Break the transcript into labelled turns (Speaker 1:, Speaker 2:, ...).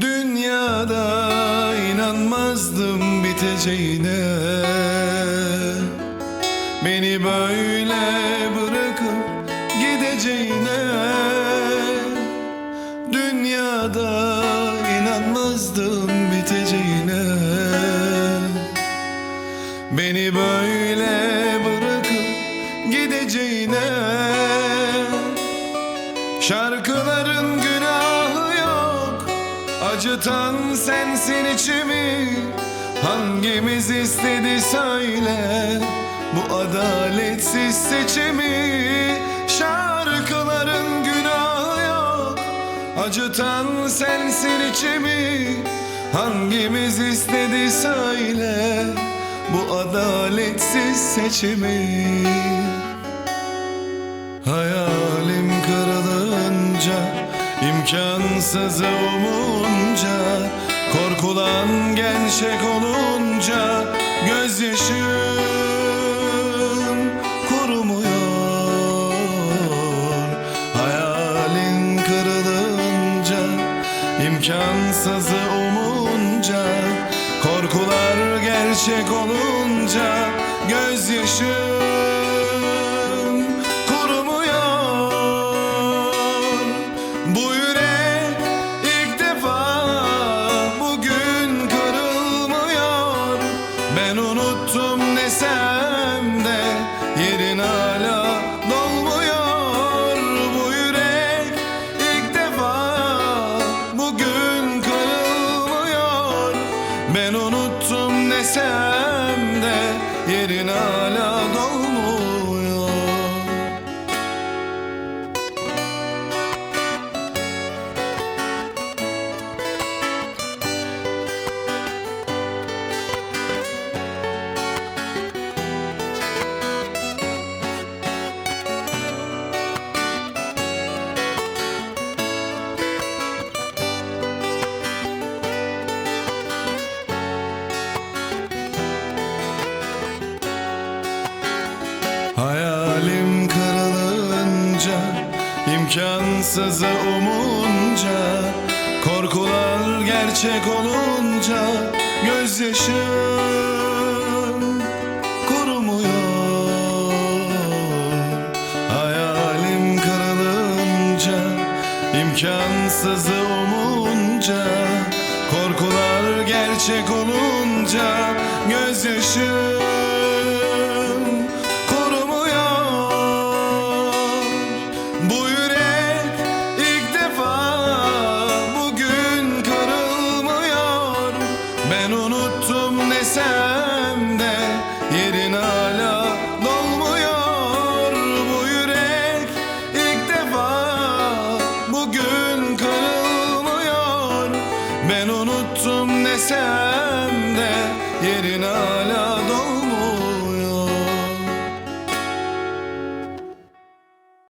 Speaker 1: Dünyada inanmazdım biteceğine. Beni böyle bırakıp gideceğine. Dünyada inanmazdım biteceğine. Beni böyle bırakıp gideceğine. Yok Acıtan sensin içimi. Hangimiz istedi söyle. Bu adaletsiz seçimi. Şarkıların günahı yok. Acıtan sensin içimi. Hangimiz istedi söyle. Bu adaletsiz seçimi imkansızı umunca Korkulan gerçek olunca Gözyaşım kurumuyor. Hayalin kırılınca imkansızı umunca Korkular gerçek olunca Gözyaşım time Hayalim kırılınca imkansızı umunca Korkular gerçek olunca Gözyaşım kurumuyor. Hayalim kırılınca imkansızı umunca Korkular gerçek olunca Gözyaşım Desem de yerin hala dolmuyor